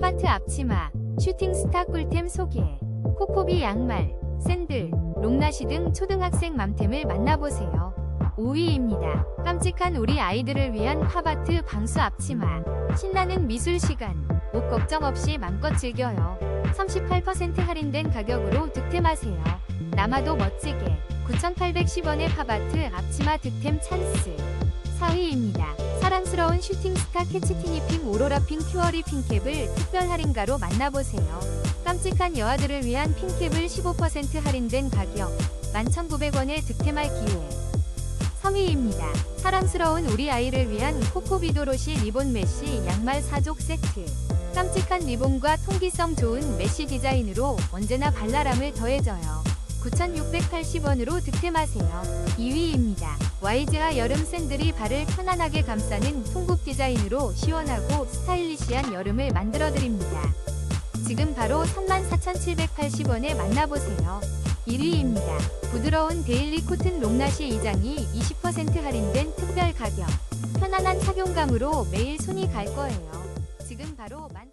파바트 앞치마, 슈팅스타 꿀템 소개, 코코비 양말, 샌들, 롱나시 등 초등학생 맘템을 만나보세요. 5위입니다. 깜찍한 우리 아이들을 위한 파바트 방수 앞치마. 신나는 미술 시간. 옷 걱정 없이 맘껏 즐겨요. 38% 할인된 가격으로 득템하세요. 남아도 멋지게 9,810원의 파바트 앞치마 득템 찬스. 4위입니다. 사랑스러운 슈팅스타 캐치티니핑 오로라 핑 큐어리 핑캡을 특별 할인가로 만나보세요. 깜찍한 여아들을 위한 핑캡을 15% 할인된 가격 11,900원에 득템할 기회. 3위입니다. 사랑스러운 우리 아이를 위한 코코비도로시 리본 메쉬 양말 4족 세트. 깜찍한 리본과 통기성 좋은 메쉬 디자인으로 언제나 발랄함을 더해줘요. 9,680원으로 득템하세요. 2위입니다. YG와 여름 샌들이 발을 편안하게 감싸는 통굽 디자인으로 시원하고 스타일리시한 여름을 만들어드립니다. 지금 바로 34,780원에 만나보세요. 1위입니다. 부드러운 데일리 코튼 롱나시 2장이 20% 할인된 특별 가격. 편안한 착용감으로 매일 손이 갈 거예요. 지금 바로 만